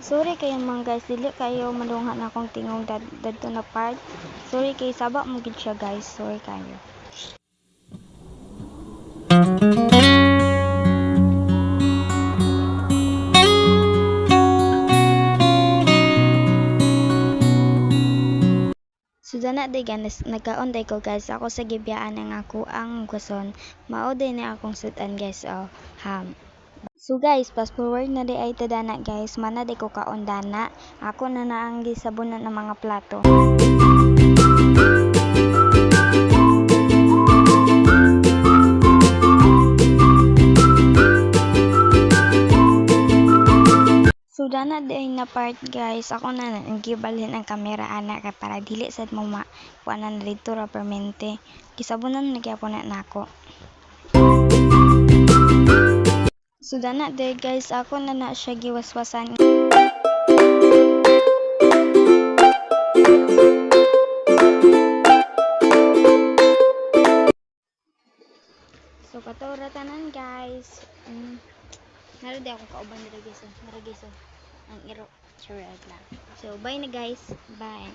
Sorry kayo mga guys, dili kayo malungha na akong tingog dad dadto na part. Sorry kay sabak mo siya guys, sorry kayo. Sudana day ganas nagkaon day ko guys. Ako sa gibiyaan ng ako ang guson. Mao day ni akong sudan guys oh. Ham. So guys, fast forward na di ay tadana guys, mana di ko kaon dana. Ako na na ang gisabunan ng mga plato. So dana di ay na part guys, ako na ang gibalhin ang kamera ana kay para dili sad mo ma kuanan na dito ra permente. Gisabunan na gyapon na nako. So dana di guys, ako na na siya giwaswasan. So katora tanan guys. Mm. Naro di ako kauban diri guys. Naro guys. Ang iro. Sure lang. So bye na guys. Bye.